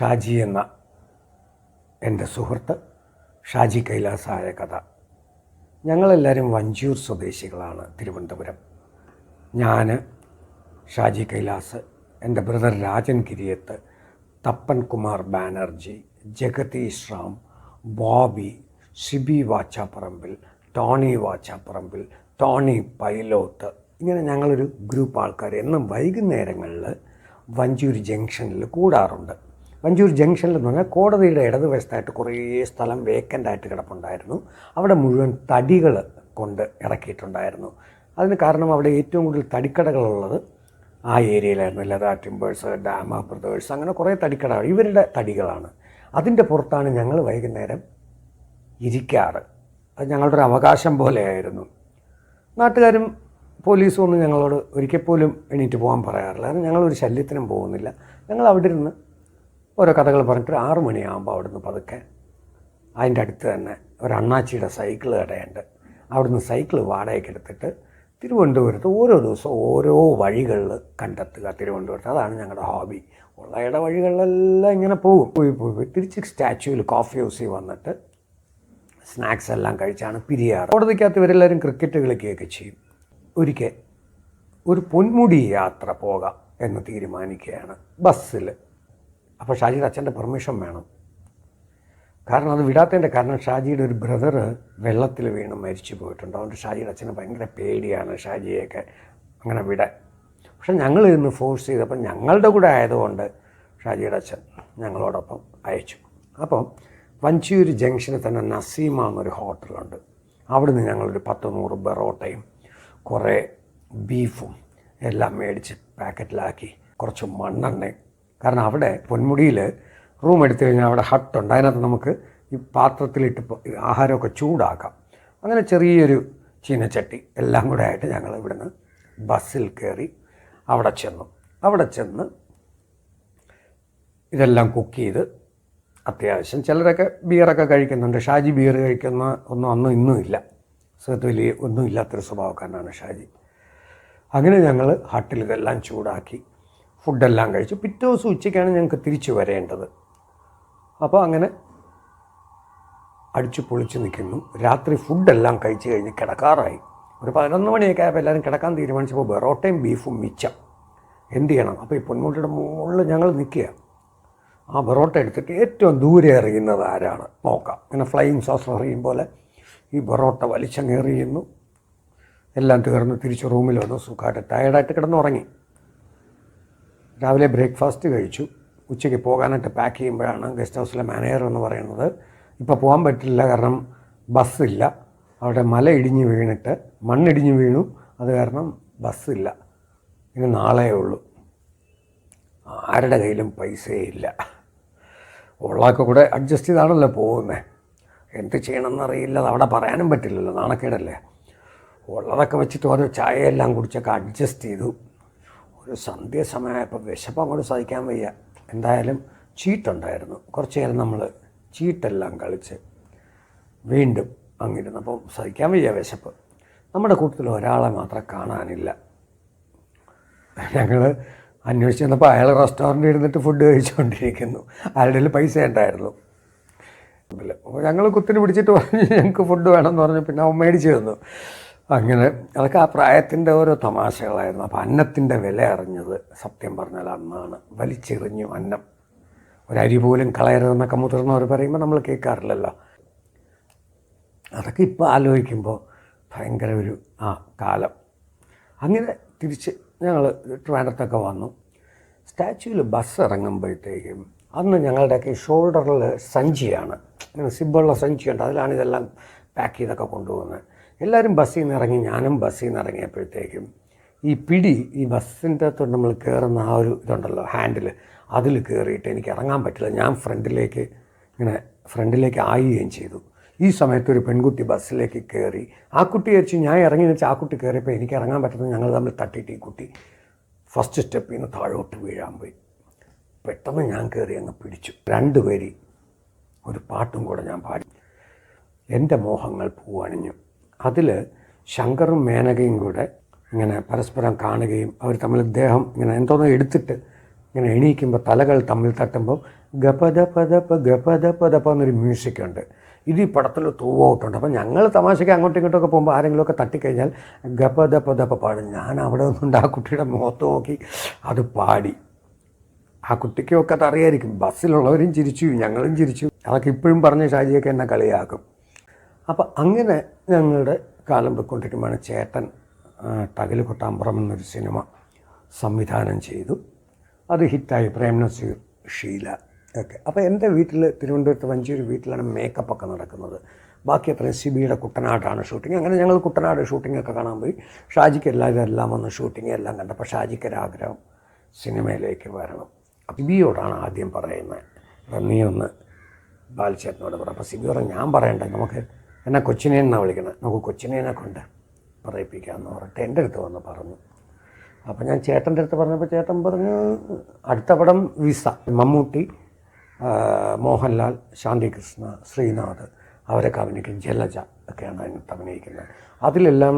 ഷാജി എന്ന എന്റെ സുഹൃത്ത് ഷാജി കൈലാസായ കഥ. ഞങ്ങളെല്ലാവരും വഞ്ചൂർ സ്വദേശികളാണ് തിരുവനന്തപുരം. ഞാൻ ഷാജി കൈലാസ് എന്റെ ബ്രദർ രാജൻ കിരിയത്ത് തപ്പൻ കുമാർ ബാനർജി ജഗതീഷ് റാം ബോബി ഷിബി വാച്ചാപ്പറമ്പിൽ ടോണി വാച്ചാപ്പറമ്പിൽ ടോണി പൈലോത്ത്. ഇങ്ങനെ ഞങ്ങളൊരു ഗ്രൂപ്പ് ആൾക്കാർ എന്നും വൈകുന്നേരങ്ങളിൽ വഞ്ചൂർ ജംഗ്ഷനിൽ കൂടാറുണ്ട്. വഞ്ചൂർ ജംഗ്ഷനിൽ എന്ന് പറഞ്ഞാൽ കോടതിയുടെ ഇടതുവശത്തായിട്ട് കുറേ സ്ഥലം വേക്കന്റ് ആയിട്ട് കിടപ്പുണ്ടായിരുന്നു. അവിടെ മുഴുവൻ തടികൾ കൊണ്ട് ഇറക്കിയിട്ടുണ്ടായിരുന്നു. അതിന് കാരണം അവിടെ ഏറ്റവും കൂടുതൽ തടിക്കടകളുള്ളത് ആ ഏരിയയിലായിരുന്നു. ലതാ ടിമ്പേഴ്സ് ഡാമ ബ്രദേഴ്സ് അങ്ങനെ കുറേ തടിക്കട ഇവരുടെ തടികളാണ്. അതിന്റെ പുറത്താണ് ഞങ്ങൾ വൈകുന്നേരം ഇരിക്കാറ്. അത് ഞങ്ങളുടെ ഒരു അവകാശം പോലെയായിരുന്നു. നാട്ടുകാരും പോലീസും ഒന്നും ഞങ്ങളോട് ഒരിക്കൽ പോലും എണീറ്റ് പോകാൻ പറയാറില്ല. കാരണം ഞങ്ങളൊരു ശല്യത്തിനും പോകുന്നില്ല. ഞങ്ങൾ അവിടെ ഇരുന്ന് ഓരോ കഥകൾ പറഞ്ഞിട്ട് ആറു മണിയാകുമ്പോൾ അവിടുന്ന് പതുക്കെ അതിന്റെ അടുത്ത് തന്നെ ഒരു അണ്ണാച്ചിയുടെ സൈക്കിൾ കടയുണ്ട്. അവിടുന്ന് സൈക്കിൾ വാടകയ്ക്ക് എടുത്തിട്ട് തിരുവനന്തപുരത്ത് ഓരോ ദിവസവും ഓരോ വഴികളിൽ കണ്ടെത്തുക തിരുവനന്തപുരത്ത്. അതാണ് ഞങ്ങളുടെ ഹോബി. ഉള്ള ഇട വഴികളിലെല്ലാം ഇങ്ങനെ പോകും. പോയി പോയി പോയി. തിരിച്ച് സ്റ്റാച്യൂവിൽ കോഫി ഹൗസിൽ വന്നിട്ട് സ്നാക്സ് എല്ലാം കഴിച്ചാണ് പിരിയാറ്. കോടതിക്കകത്ത് ഇവരെല്ലാവരും ക്രിക്കറ്റ് കളിക്കുകയൊക്കെ ചെയ്യും. ഒരിക്കൽ ഒരു പൊന്മുടി യാത്ര പോകാം എന്ന് തീരുമാനിക്കുകയാണ് ബസ്സിൽ. അപ്പോൾ ഷാജിയുടെ അച്ഛന്റെ പെർമിഷൻ വേണം. കാരണം അത് വിടാത്തതിന്റെ കാരണം ഷാജിയുടെ ഒരു ബ്രദർ വെള്ളത്തിൽ വീണ് മരിച്ചു പോയിട്ടുണ്ട്. അതുകൊണ്ട് ഷാജിയുടെ അച്ഛന് ഭയങ്കര പേടിയാണ് ഷാജിയൊക്കെ അങ്ങനെ വിടാൻ. പക്ഷെ ഞങ്ങൾ ഇന്ന് ഫോഴ്സ് ചെയ്തപ്പോൾ ഞങ്ങളുടെ കൂടെ ആയതുകൊണ്ട് ഷാജിയുടെ അച്ഛൻ ഞങ്ങളോടൊപ്പം അയച്ചു. അപ്പം വഞ്ചിയൂർ ജംഗ്ഷനിൽ തന്നെ നസീമ എന്നൊരു ഹോട്ടലുണ്ട്. അവിടുന്ന് ഞങ്ങളൊരു പത്ത് നൂറ് ബെറോട്ടയും കുറേ ബീഫും എല്ലാം മേടിച്ച് പാക്കറ്റിലാക്കി കുറച്ച് മണ്ണെണ്ണയും കാരണം അവിടെ പൊന്മുടിയിൽ റൂം എടുത്തു കഴിഞ്ഞാൽ അവിടെ ഹട്ടുണ്ട് അതിനകത്ത് നമുക്ക് ഈ പാത്രത്തിലിട്ട് ആഹാരമൊക്കെ ചൂടാക്കാം. അങ്ങനെ ചെറിയൊരു ചീനച്ചട്ടി എല്ലാം കൂടെ ആയിട്ട് ഞങ്ങൾ ഇവിടുന്ന് ബസ്സിൽ കയറി അവിടെ ചെന്നു. അവിടെ ചെന്ന് ഇതെല്ലാം കുക്ക് ചെയ്ത് അത്യാവശ്യം ചിലരൊക്കെ ബിയറൊക്കെ കഴിക്കുന്നുണ്ട്. ഷാജി ബിയർ കഴിക്കുന്ന ഒന്നും അന്നും ഇന്നും ഇല്ല. സുഹൃത്ത് വലിയ ഒന്നും ഇല്ലാത്തൊരു സ്വഭാവക്കാരനാണ് ഷാജി. അങ്ങനെ ഞങ്ങൾ ഹട്ടിൽ ഇതെല്ലാം ചൂടാക്കി. ഫുഡെല്ലാം കഴിച്ചു. പിറ്റേ ദിവസം ഉച്ചയ്ക്കാണ് ഞങ്ങൾക്ക് തിരിച്ചു വരേണ്ടത്. അപ്പോൾ അങ്ങനെ അടിച്ചു പൊളിച്ച് നിൽക്കുന്നു. രാത്രി ഫുഡെല്ലാം കഴിച്ച് കഴിഞ്ഞ് കിടക്കാറായി. ഒരു പതിനൊന്ന് മണിയൊക്കെ ആയപ്പോൾ എല്ലാവരും കിടക്കാൻ തീരുമാനിച്ചപ്പോൾ ബെറോട്ടയും ബീഫും മിച്ചം. എന്ത് ചെയ്യണം? അപ്പോൾ ഈ പൊന്മുട്ടിയുടെ മുകളിൽ ഞങ്ങൾ നിൽക്കുക. ആ ബെറോട്ട എടുത്തിട്ട് ഏറ്റവും ദൂരെ എറിയുന്നത് ആരാണ്? നോക്കാം. ഇങ്ങനെ ഫ്ലൈയിങ് സോസർ എറിയും പോലെ ഈ ബെറോട്ട വലിച്ചങ്ങ് എറിയുന്നു. എല്ലാം തീർന്ന് തിരിച്ച് റൂമിൽ വന്നു. സുഖമായിട്ട് ടയർഡായിട്ട് കിടന്നുറങ്ങി. രാവിലെ ബ്രേക്ക്ഫാസ്റ്റ് കഴിച്ചു. ഉച്ചയ്ക്ക് പോകാനായിട്ട് പാക്ക് ചെയ്യുമ്പോഴാണ് ഗസ്റ്റ് ഹൗസിലെ മാനേജർ എന്ന് പറയുന്നത്. ഇപ്പോൾ പോകാൻ പറ്റില്ല കാരണം ബസ്സില്ല. അവിടെ മല ഇടിഞ്ഞ് വീണിട്ട് മണ്ണിടിഞ്ഞ് വീണു. അത് കാരണം ബസ്സില്ല. ഇനി നാളേ ഉള്ളൂ. ആരുടെ കയ്യിലും പൈസയില്ല ഉള്ളതൊക്കെ കൂടെ അഡ്ജസ്റ്റ് ചെയ്താണല്ലോ പോകുന്നത് എന്ത് ചെയ്യണമെന്നറിയില്ല. അത് അവിടെ പറയാനും പറ്റില്ലല്ലോ. നാണക്കേടല്ലേ? ഉള്ളതൊക്കെ വെച്ചിട്ട് ഓരോ ചായയെല്ലാം കുടിച്ചൊക്കെ അഡ്ജസ്റ്റ് ചെയ്തു. ഒരു സന്ധ്യ സമയമായപ്പോൾ വിശപ്പ് അങ്ങോട്ട് സഹിക്കാൻ വയ്യ. എന്തായാലും ചീട്ടുണ്ടായിരുന്നു. കുറച്ച് നേരം നമ്മൾ ചീട്ടെല്ലാം കളിച്ച് വീണ്ടും അങ്ങിരുന്നു. അപ്പം സഹിക്കാൻ വയ്യ വിശപ്പ്. നമ്മുടെ കൂട്ടത്തിൽ ഒരാളെ മാത്രം കാണാനില്ല. ഞങ്ങൾ അന്വേഷിച്ച് വന്നപ്പോൾ അയാൾ റെസ്റ്റോറന്റിൽ ഇരുന്നിട്ട് ഫുഡ് കഴിച്ചുകൊണ്ടിരിക്കുന്നു. അയാളുടെ പൈസ ഉണ്ടായിരുന്നു. അപ്പോൾ ഞങ്ങൾ കുത്തിന് പിടിച്ചിട്ട് പറഞ്ഞു ഞങ്ങൾക്ക് ഫുഡ് വേണമെന്ന് പറഞ്ഞു. പിന്നെ അവൻ മേടിച്ച് തന്നു. അങ്ങനെ അതൊക്കെ ആ പ്രായത്തിന്റെ ഓരോ തമാശകളായിരുന്നു. അപ്പോൾ അന്നത്തിന്റെ വില അറിഞ്ഞത് സത്യം പറഞ്ഞാൽ അന്നാണ്. വലിച്ചെറിഞ്ഞു അന്നം. ഒരരി പോലും കളയരുതെന്നൊക്കെ മുതിർന്നവർ പറയുമ്പോൾ നമ്മൾ കേൾക്കാറില്ലല്ലോ. അതൊക്കെ ഇപ്പോൾ ആലോചിക്കുമ്പോൾ ഭയങ്കര ഒരു ആ കാലം. അങ്ങനെ തിരിച്ച് ഞങ്ങൾ ട്രാൻഡത്തൊക്കെ വന്നു. സ്റ്റാച്യൂവിൽ ബസ് ഇറങ്ങുമ്പോഴത്തേക്കും അന്ന് ഞങ്ങളുടെയൊക്കെ ഷോൾഡറിൽ സഞ്ചിയാണ്. ഇങ്ങനെ സിബുള്ള സഞ്ചിയുണ്ട്. അതിലാണ് ഇതെല്ലാം പാക്ക് ചെയ്തൊക്കെ കൊണ്ടുപോകുന്നത്. എല്ലാവരും ബസ്സിൽ നിന്ന് ഇറങ്ങി ഞാനും ബസ്സിൽ നിന്ന് ഇറങ്ങിയപ്പോഴത്തേക്കും ഈ പിടി ഈ ബസ്സിന്റെ അകത്തോട്ട് നമ്മൾ കയറുന്ന ആ ഒരു ഇതുണ്ടല്ലോ ഹാൻഡിൽ അതിൽ കയറിയിട്ട് എനിക്ക് ഇറങ്ങാൻ പറ്റില്ല. ഞാൻ ഫ്രണ്ടിലേക്ക് ഇങ്ങനെ ഫ്രണ്ടിലേക്ക് ആയുകയും ചെയ്തു. ഈ സമയത്ത് ഒരു പെൺകുട്ടി ബസ്സിലേക്ക് കയറി ആ കുട്ടി വെച്ച് ഞാൻ ഇറങ്ങി വെച്ച് ആ കുട്ടി കയറിയപ്പോൾ എനിക്ക് ഇറങ്ങാൻ പറ്റുന്നത് ഞങ്ങൾ തമ്മിൽ തട്ടിയിട്ട് ഈ കുട്ടി ഫസ്റ്റ് സ്റ്റെപ്പിൽ നിന്ന് താഴോട്ട് വീഴാൻ പോയി. പെട്ടെന്ന് ഞാൻ കയറി അങ്ങ് പിടിച്ചു. രണ്ടുപേരി ഒരു പാട്ടും കൂടെ ഞാൻ പാടി. എന്റെ മോഹങ്ങൾ പൂവണിഞ്ഞു. അതിൽ ശങ്കറും മേനകയും കൂടെ ഇങ്ങനെ പരസ്പരം കാണുകയും അവർ തമ്മിൽ ദേഹം ഇങ്ങനെ എന്തോന്നോ എടുത്തിട്ട് ഇങ്ങനെ എണീക്കുമ്പോൾ തലകൾ തമ്മിൽ തട്ടുമ്പോൾ ഗപദ പദപ്പ ഗപദ പദപ്പ എന്നൊരു മ്യൂസിക് ഉണ്ട്. ഇത് ഈ പടത്തിൽ തൂവോട്ടുണ്ട്. അപ്പം ഞങ്ങൾ തമാശയ്ക്ക് അങ്ങോട്ടും ഇങ്ങോട്ടൊക്കെ പോകുമ്പോൾ ആരെങ്കിലുമൊക്കെ തട്ടിക്കഴിഞ്ഞാൽ ഗപദ പദപ്പ പാടും. ഞാൻ അവിടെ നിന്നുണ്ട് ആ കുട്ടിയുടെ മുഖത്ത് നോക്കി അത് പാടി. ആ കുട്ടിക്കൊക്കെ അത് അറിയായിരിക്കും. ബസ്സിലുള്ളവരും ചിരിച്ചു ഞങ്ങളും ചിരിച്ചു. അതൊക്കെ ഇപ്പോഴും പറഞ്ഞ് ഷാജിയൊക്കെ എന്നെ കളിയാക്കും. അപ്പോൾ അങ്ങനെ ഞങ്ങളുടെ കാലം പോയിക്കൊണ്ടിരിക്കുമ്പോഴാണ് ചേട്ടൻ തകിൽ കൊട്ടാമ്പുറം എന്നൊരു സിനിമ സംവിധാനം ചെയ്തു. അത് ഹിറ്റായി. പ്രേംനസീർ ഷീല ഒക്കെ. അപ്പോൾ എന്റെ വീട്ടിൽ തിരുവനന്തപുരത്ത് വഞ്ചൂർ വീട്ടിലാണ് മേക്കപ്പ് ഒക്കെ നടക്കുന്നത്. ബാക്കി അത്രയും സിബിയുടെ കുട്ടനാടാണ് ഷൂട്ടിങ് അങ്ങനെ ഞങ്ങൾ കുട്ടനാട് ഷൂട്ടിംഗ് ഒക്കെ കാണാൻ പോയി. ഷാജിക്ക് എല്ലാവരും എല്ലാം വന്ന് ഷൂട്ടിംഗ് എല്ലാം കണ്ടപ്പോൾ ഷാജിക്ക് ആഗ്രഹം സിനിമയിലേക്ക് വരണം. സിബിയോടാണ് ആദ്യം പറയുന്നത്. നീ ഒന്ന് ബാലചേട്ടനോട് പറ. അപ്പോൾ സിബി പറഞ്ഞു ഞാൻ പറയണ്ടേ നമുക്ക് എന്നെ കൊച്ചിനെ എന്നാണ് വിളിക്കണം? നമുക്ക് കൊച്ചിനെ കൊണ്ട് പറയിപ്പിക്കാമെന്ന് പറഞ്ഞിട്ട് എന്റെ അടുത്ത് വന്ന് പറഞ്ഞു. അപ്പം ഞാൻ ചേട്ടന്റെ അടുത്ത് പറഞ്ഞപ്പോൾ ചേട്ടൻ പറഞ്ഞു അടുത്ത പടം വിസ. മമ്മൂട്ടി മോഹൻലാൽ ശാന്തികൃഷ്ണ ശ്രീനാഥ് അവരൊക്കെ അഭിനയിക്കും. ജലജ ഒക്കെയാണ് അതിനകത്ത് അഭിനയിക്കുന്നത്. അതിലെല്ലാം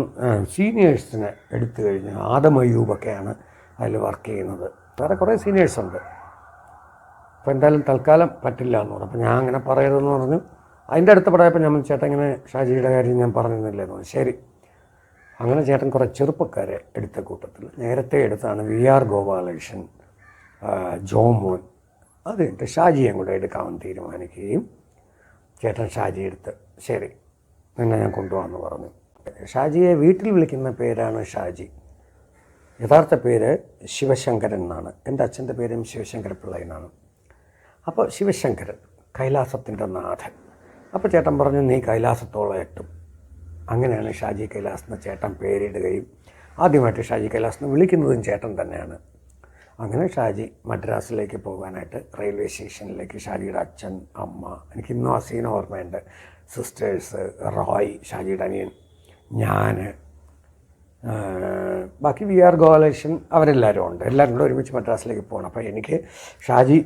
സീനിയേഴ്സിനെ എടുത്തു കഴിഞ്ഞ് ആദമയൂബൊക്കെയാണ് അതിൽ വർക്ക് ചെയ്യുന്നത്. വേറെ കുറേ സീനിയേഴ്സുണ്ട്. അപ്പോൾ എന്തായാലും തൽക്കാലം പറ്റില്ല എന്ന് പറഞ്ഞു. അപ്പോൾ ഞാൻ അങ്ങനെ പറയരുതെന്ന് പറഞ്ഞു. അതിന്റെ അടുത്ത പറയപ്പോൾ ഞാൻ ചേട്ടൻ ഇങ്ങനെ ഷാജിയുടെ കാര്യം ഞാൻ പറഞ്ഞിരുന്നില്ലേ ശരി. അങ്ങനെ ചേട്ടൻ കുറേ ചെറുപ്പക്കാരെ എടുത്ത കൂട്ടത്തിൽ. നേരത്തെ എടുത്താണ് വി ആർ ഗോപാലകൃഷ്ണൻ ജോമോൻ അത് കഴിഞ്ഞിട്ട് ഷാജിയും കൂടെ എടുക്കാമെന്ന് തീരുമാനിക്കുകയും ചേട്ടൻ ഷാജി എടുത്ത് ശരി നിന്നെ ഞാൻ കൊണ്ടുപോകാമെന്ന് പറഞ്ഞു. ഷാജിയെ വീട്ടിൽ വിളിക്കുന്ന പേരാണ് ഷാജി. യഥാർത്ഥ പേര് ശിവശങ്കരൻ എന്നാണ്. എന്റെ അച്ഛന്റെ പേരും ശിവശങ്കരപിള്ള എന്നാണ് അപ്പോൾ ശിവശങ്കരൻ കൈലാസത്തിന്റെ നാഥൻ. അപ്പോൾ ചേട്ടൻ പറഞ്ഞു നീ കൈലാസത്തോളം എത്തും അങ്ങനെയാണ് ഷാജി കൈലാസ് എന്ന ചേട്ടൻ പേരിടുകയും ആദ്യമായിട്ട് ഷാജി കൈലാസ് എന്ന് വിളിക്കുന്നതും ചേട്ടൻ തന്നെയാണ്. അങ്ങനെ ഷാജി മദ്രാസിലേക്ക് പോകാനായിട്ട് റെയിൽവേ സ്റ്റേഷനിലേക്ക് ഷാജിയുടെ അച്ഛൻ അമ്മ എനിക്ക് ഇന്നും ആ സീൻ ഓർമ്മയുണ്ട്. സിസ്റ്റേഴ്സ് റോയ് ഷാജിയുടെ അനിയൻ ഞാൻ ബാക്കി വി ആർ ഗോപാലകൃഷ്ണൻ അവരെല്ലാവരും ഉണ്ട്. എല്ലാവരും കൂടെ ഒരുമിച്ച് മദ്രാസിലേക്ക് പോകണം. അപ്പോൾ എനിക്ക് ഷാജി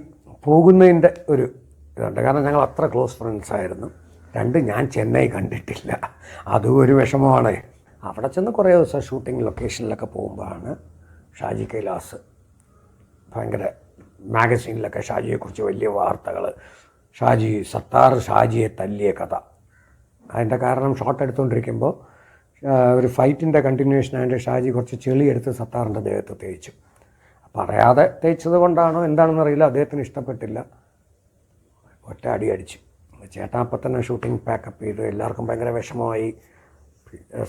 പോകുന്നതിന്റെ ഒരു ഇതുണ്ട്. കാരണം ഞങ്ങൾ അത്ര ക്ലോസ് ഫ്രണ്ട്സ് ആയിരുന്നു. രണ്ട് ഞാൻ ചെന്നൈ കണ്ടിട്ടില്ല. അതും ഒരു വിഷമമാണ്. അവിടെ ചെന്ന് കുറേ ദിവസം ഷൂട്ടിംഗ് ലൊക്കേഷനിലൊക്കെ പോകുമ്പോഴാണ് ഷാജി കൈലാസ് ഭയങ്കര മാഗസീനിലൊക്കെ ഷാജിയെക്കുറിച്ച് വലിയ വാർത്തകൾ ഷാജി സത്താർ ഷാജിയെ തല്ലിയ കഥ. അതിന്റെ കാരണം ഷോട്ട് എടുത്തുകൊണ്ടിരിക്കുമ്പോൾ ഒരു ഫൈറ്റിന്റെ കണ്ടിന്യൂഷൻ ആയിട്ട് ഷാജി കുറച്ച് ചെളി എടുത്ത് സത്താറിന്റെ ദേഹത്ത് തേച്ചു. പറയാതെ തേച്ചത് കൊണ്ടാണോ എന്താണെന്നറിയില്ല അദ്ദേഹത്തിന് ഇഷ്ടപ്പെട്ടില്ല. ഒറ്റ അടി അടിച്ചു. ചേട്ടാ അപ്പം തന്നെ ഷൂട്ടിംഗ് പാക്കപ്പ് ചെയ്തു. എല്ലാവർക്കും ഭയങ്കര വിഷമമായി.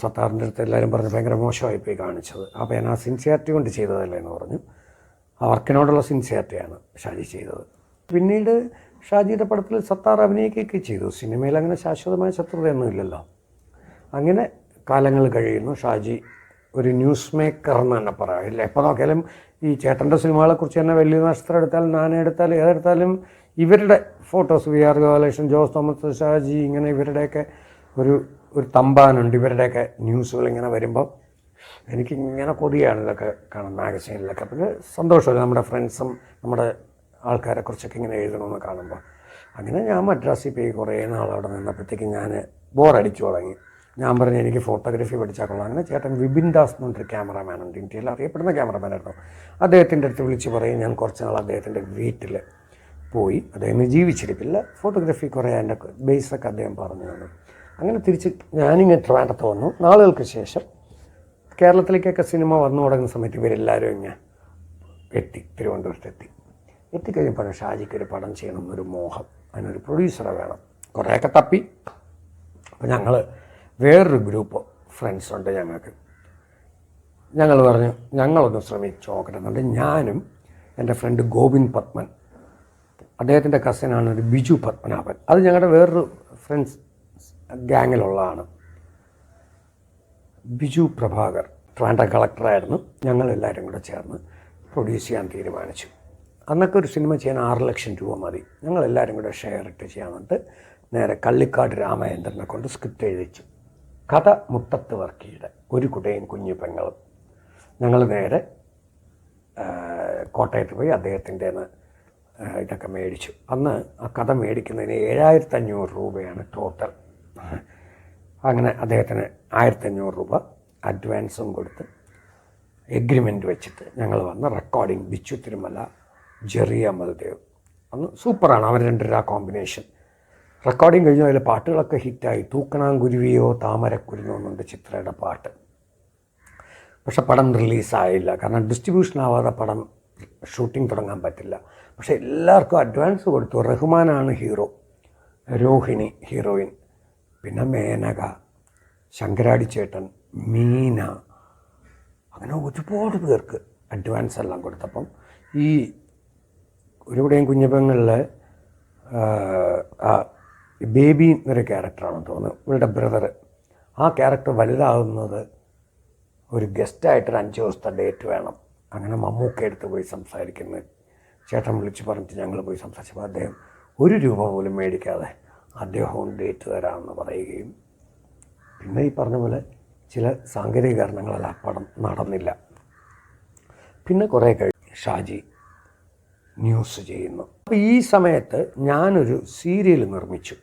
സത്താറിന്റെ അടുത്ത് എല്ലാവരും പറഞ്ഞ് ഭയങ്കര മോശമായി പോയി കാണിച്ചത്. അപ്പോൾ ഞാൻ ആ സിൻസിയാരിറ്റി കൊണ്ട് ചെയ്തതല്ലേ എന്ന് പറഞ്ഞു. ആ വർക്കിനോടുള്ള സിൻസിയാരിറ്റിയാണ് ഷാജി ചെയ്തത്. പിന്നീട് ഷാജിയുടെ പടത്തിൽ സത്താർ അഭിനയിക്കുകയൊക്കെ ചെയ്തു. സിനിമയിൽ അങ്ങനെ ശാശ്വതമായ ശത്രുതയൊന്നും ഇല്ലല്ലോ. അങ്ങനെ കാലങ്ങൾ കഴിയുന്നു. ഷാജി ഒരു ന്യൂസ് മേക്കർ എന്ന് തന്നെ പറയാം. ഇല്ല എപ്പോൾ നോക്കിയാലും ഈ ചേട്ടന്റെ സിനിമകളെക്കുറിച്ച് തന്നെ വലിയ നക്ഷത്രം എടുത്താലും നാനെടുത്താലും ഏതെടുത്താലും ഇവരുടെ photos V R Gopalakrishnan Jose Thomas Shaji ഇങ്ങനെ ഇവരുടെയൊക്കെ ഒരു ഒരു തമ്പാനുണ്ട്. ഇവരുടെയൊക്കെ ന്യൂസുകൾ ഇങ്ങനെ വരുമ്പോൾ എനിക്ക് ഇങ്ങനെ കൊതിയാണ് ഇതൊക്കെ കാണാൻ മാഗസീനിലൊക്കെ. പിന്നെ സന്തോഷമല്ല നമ്മുടെ ഫ്രണ്ട്സും നമ്മുടെ ആൾക്കാരെ കുറിച്ചൊക്കെ ഇങ്ങനെ എഴുതണമെന്ന് കാണുമ്പോൾ അങ്ങനെ ഞാൻ മദ്രാസിൽ പോയി കുറേ നാൾ അവിടെ നിന്നപ്പോഴത്തേക്ക് ഞാൻ ബോറടിച്ചു തുടങ്ങി. ഞാൻ പറഞ്ഞു എനിക്ക് ഫോട്ടോഗ്രാഫി പഠിച്ചാൽ കൊള്ളാം. അങ്ങനെ ചേട്ടൻ വിപിൻ ദാസ് എന്ന് പറഞ്ഞൊരു ക്യാമറാമാനുണ്ട്. ഇന്ത്യയിൽ അറിയപ്പെടുന്ന ക്യാമറമാനായിരുന്നു. അദ്ദേഹത്തിന്റെ അടുത്ത് വിളിച്ച് പറയും ഞാൻ കുറച്ച് നാൾ അദ്ദേഹത്തിന്റെ വീട്ടിൽ പോയി. അദ്ദേഹം ജീവിച്ചിരിപ്പില്ല ഫോട്ടോഗ്രാഫി കുറേ എന്റെ ബേസൊക്കെ അദ്ദേഹം പറഞ്ഞു തന്നു. അങ്ങനെ തിരിച്ച് ഞാനിങ്ങനെ ട്രാൻഡത്ത് വന്നു. നാളുകൾക്ക് ശേഷം കേരളത്തിലേക്കൊക്കെ സിനിമ വന്നു തുടങ്ങുന്ന സമയത്ത് ഇവരെല്ലാവരും ഇങ്ങനെ എത്തി തിരുവനന്തപുരത്ത് എത്തി. എത്തിക്കഴിഞ്ഞപ്പോൾ ഷാജിക്ക് ഒരു പടം ചെയ്യണം ഒരു മോഹം അതിനൊരു പ്രൊഡ്യൂസറെ വേണം. കുറേയൊക്കെ തപ്പി. അപ്പോൾ ഞങ്ങൾ വേറൊരു ഗ്രൂപ്പ് ഫ്രണ്ട്സ് ഉണ്ട് ഞങ്ങൾക്ക്. ഞങ്ങൾ പറഞ്ഞു ഞങ്ങളൊന്ന് ശ്രമിച്ചു നോക്കട്ടെ എന്നുണ്ട് ഞാനും എന്റെ ഫ്രണ്ട് ഗോവിന്ദ് പത്മൻ അദ്ദേഹത്തിന്റെ കസിനാണ് ഒരു ബിജു പത്മനാഭൻ. അത് ഞങ്ങളുടെ വേറൊരു ഫ്രണ്ട്സ് ഗ്യാങ്ങിലുള്ളതാണ് ബിജു പ്രഭാകർ ട്രാൻഡ കളക്ടറായിരുന്നു ഞങ്ങളെല്ലാവരും കൂടെ ചേർന്ന് പ്രൊഡ്യൂസ് ചെയ്യാൻ തീരുമാനിച്ചു. അന്നൊക്കെ ഒരു സിനിമ ചെയ്യാൻ ആറ് ലക്ഷം രൂപ മതി. ഞങ്ങളെല്ലാവരും കൂടെ ഷെയർ ഇട്ട് ചെയ്യാമെന്നിട്ട് നേരെ കള്ളിക്കാട് രാമചന്ദ്രനെ കൊണ്ട് സ്ക്രിപ്റ്റ് എഴുതിച്ചു. കഥ മുട്ടത്ത് വർക്കിയുടെ ഒരു കുടയും കുഞ്ഞു പെങ്ങളും. ഞങ്ങൾ നേരെ കോട്ടയത്ത് പോയി അദ്ദേഹത്തിന്റെ ഇതൊക്കെ മേടിച്ചു. അന്ന് ആ കഥ മേടിക്കുന്നതിന് ഏഴായിരത്തി അഞ്ഞൂറ് രൂപയാണ് ടോട്ടൽ അങ്ങനെ അദ്ദേഹത്തിന് ആയിരത്തി അഞ്ഞൂറ് രൂപ അഡ്വാൻസും കൊടുത്ത് എഗ്രിമെന്റ് വെച്ചിട്ട് ഞങ്ങൾ വന്ന് റെക്കോർഡിങ് ബിച്ചു തിരുമല ജെറി അമൽദേവ് അന്ന് സൂപ്പറാണ് അവർ രണ്ടര കോമ്പിനേഷൻ റെക്കോർഡിങ് കഴിഞ്ഞു അതിൽ പാട്ടുകളൊക്കെ ഹിറ്റായി. തൂക്കണാങ്കുരുവിയോ താമരക്കുരുന്നോ എന്നുണ്ട് ചിത്രയുടെ പാട്ട്. പക്ഷെ പടം റിലീസായില്ല കാരണം ഡിസ്ട്രിബ്യൂഷൻ ആവാതെ പടം ഷൂട്ടിംഗ് തുടങ്ങാൻ പറ്റില്ല. പക്ഷെ എല്ലാവർക്കും അഡ്വാൻസ് കൊടുത്തു. റഹ്മാനാണ് ഹീറോ. രോഹിണി ഹീറോയിൻ. പിന്നെ മേനക ശങ്കരാടി ചേട്ടൻ മീന. അങ്ങനെ ഒരുപാട് പേർക്ക് അഡ്വാൻസ് എല്ലാം കൊടുത്തപ്പം ഈ ഒരുവിടെയും കുഞ്ഞപ്പങ്ങളിൽ ബേബി എന്നൊരു ക്യാരക്ടറാണെന്ന് തോന്നുന്നു. ഇവളുടെ ബ്രദർ ആ ക്യാരക്ടർ വലുതാകുന്നത് ഒരു ഗസ്റ്റായിട്ടൊരു അഞ്ച് ദിവസത്തെ ഡേറ്റ് വേണം. അങ്ങനെ മമ്മൂക്ക എടുത്ത് പോയി സംസാരിക്കുന്നത് ചേട്ടൻ വിളിച്ച് പറഞ്ഞിട്ട് ഞങ്ങൾ പോയി സംസാരിച്ചപ്പോൾ അദ്ദേഹം ഒരു രൂപ പോലും മേടിക്കാതെ അദ്ദേഹവും ഡേറ്റ് തരാമെന്ന് പറയുകയും പിന്നെ ഈ പറഞ്ഞ പോലെ ചില സാങ്കേതിക കാരണങ്ങളാൽ ആ പടം നടന്നില്ല. പിന്നെ കുറേ കഴിഞ്ഞ് ഷാജി ന്യൂസ് ചെയ്യുന്നു. അപ്പോൾ ഈ സമയത്ത് ഞാനൊരു സീരിയൽ നിർമ്മിച്ചു.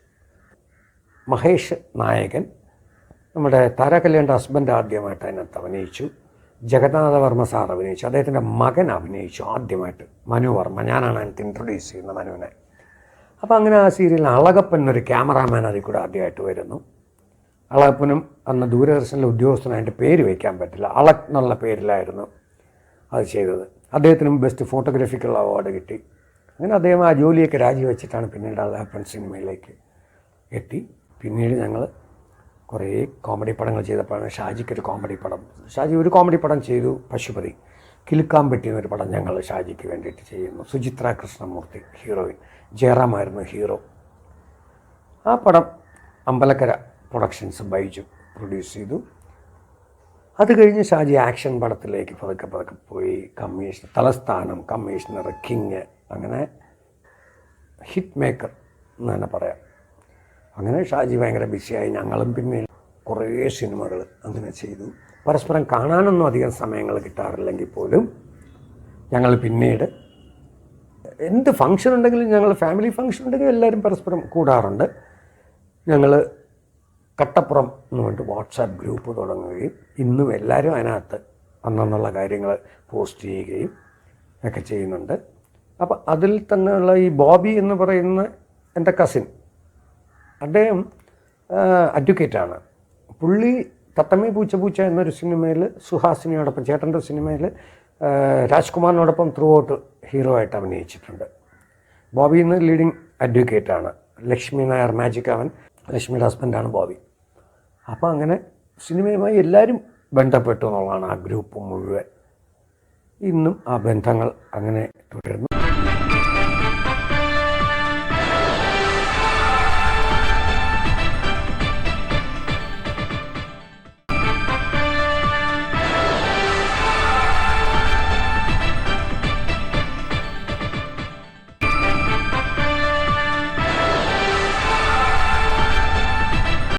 മഹേഷ് നായകൻ നമ്മുടെ താരാകല്യാണിന്റെ ഹസ്ബൻഡ് ആദ്യമായിട്ട് അതിനകത്ത് അഭിനയിച്ചു. ജഗന്നാഥവർമ്മ സാർ അഭിനയിച്ചു. അദ്ദേഹത്തിന്റെ മകൻ അഭിനയിച്ചു ആദ്യമായിട്ട്. മനു വർമ്മ. ഞാനാണ് അതിനകത്ത് ഇൻട്രൊഡ്യൂസ് ചെയ്യുന്ന മനുവിനെ. അപ്പോൾ അങ്ങനെ ആ സീരിയലിൽ അളകപ്പൻ എന്നൊരു ക്യാമറാമാൻ അതിൽ കൂടെ ആദ്യമായിട്ട് വരുന്നു. അളകപ്പനും അന്ന് ദൂരദർശനിലെ ഉദ്യോഗസ്ഥനായിട്ട് പേര് വയ്ക്കാൻ പറ്റില്ല. അളക് എന്നുള്ള പേരിലായിരുന്നു അത് ചെയ്തത്. അദ്ദേഹത്തിനും ബെസ്റ്റ് ഫോട്ടോഗ്രാഫിക്കുള്ള അവാർഡ് കിട്ടി. അങ്ങനെ അദ്ദേഹം ആ ജോലിയൊക്കെ രാജിവെച്ചിട്ടാണ് പിന്നീട് അളകപ്പൻ സിനിമയിലേക്ക് എത്തി. പിന്നീട് ഞങ്ങൾ കുറേ കോമഡി പടങ്ങൾ ചെയ്തപ്പോഴാണ് ഷാജിക്ക് ഒരു കോമഡി പടം. ഷാജി ഒരു കോമഡി പടം ചെയ്തു പശുപതി. കിലുക്കാമ്പെട്ടി എന്നൊരു പടം ഞങ്ങൾ ഷാജിക്ക് വേണ്ടിയിട്ട് ചെയ്യുന്നു. സുചിത്ര കൃഷ്ണമൂർത്തി ഹീറോയിൻ. ജയറാമായിരുന്നു ഹീറോ. ആ പടം അമ്പലക്കര പ്രൊഡക്ഷൻസ് ബൈജു പ്രൊഡ്യൂസ് ചെയ്തു. അത് കഴിഞ്ഞ് ഷാജി ആക്ഷൻ പടത്തിലേക്ക് പതുക്കെ പതുക്കെ പോയി. കമ്മീഷൻ തലസ്ഥാനം കമ്മീഷണർ കിങ് അങ്ങനെ ഹിറ്റ് മേക്കർ എന്ന് തന്നെ പറയാം. അങ്ങനെ ഷാജി ഭയങ്കര ബിസിയായി. ഞങ്ങളും പിന്നെ കുറേ സിനിമകൾ അങ്ങനെ ചെയ്തു. പരസ്പരം കാണാനൊന്നും അധികം സമയങ്ങൾ കിട്ടാറില്ലെങ്കിൽ പോലും ഞങ്ങൾ പിന്നീട് എന്ത് ഫങ്ഷൻ ഉണ്ടെങ്കിലും ഞങ്ങൾ ഫാമിലി ഫങ്ഷൻ ഉണ്ടെങ്കിൽ എല്ലാവരും പരസ്പരം കൂടാറുണ്ട്. ഞങ്ങൾ കട്ടപ്പുറം എന്ന് പറഞ്ഞിട്ട് വാട്സാപ്പ് ഗ്രൂപ്പ് തുടങ്ങുകയും ഇന്നും എല്ലാവരും അതിനകത്ത് അന്നുള്ള കാര്യങ്ങൾ പോസ്റ്റ് ചെയ്യുകയും ഒക്കെ ചെയ്യുന്നുണ്ട്. അപ്പോൾ അതിൽ തന്നെയുള്ള ഈ ബോബി എന്ന് പറയുന്ന എന്റെ കസിൻ അദ്ദേഹം അഡ്വക്കേറ്റാണ് പുള്ളി തത്തമ്മി പൂച്ച പൂച്ച എന്നൊരു സിനിമയിൽ സുഹാസിനിയോടൊപ്പം ചേട്ടന്റെ സിനിമയിൽ രാജ്കുമാറിനോടൊപ്പം ത്രൂ ഔട്ട് ഹീറോ ആയിട്ട് അഭിനയിച്ചിട്ടുണ്ട്. ബോബി എന്ന് ലീഡിങ് അഡ്വക്കേറ്റാണ് ലക്ഷ്മി നായർ മാജിക് അവൻ. ലക്ഷ്മിയുടെ ഹസ്ബൻഡാണ് ബോബി. അപ്പോൾ അങ്ങനെ സിനിമയുമായി എല്ലാവരും ബന്ധപ്പെട്ടു എന്നുള്ളതാണ് ആ ഗ്രൂപ്പ് മുഴുവൻ. ഇന്നും ആ ബന്ധങ്ങൾ അങ്ങനെ തുടരുന്നു.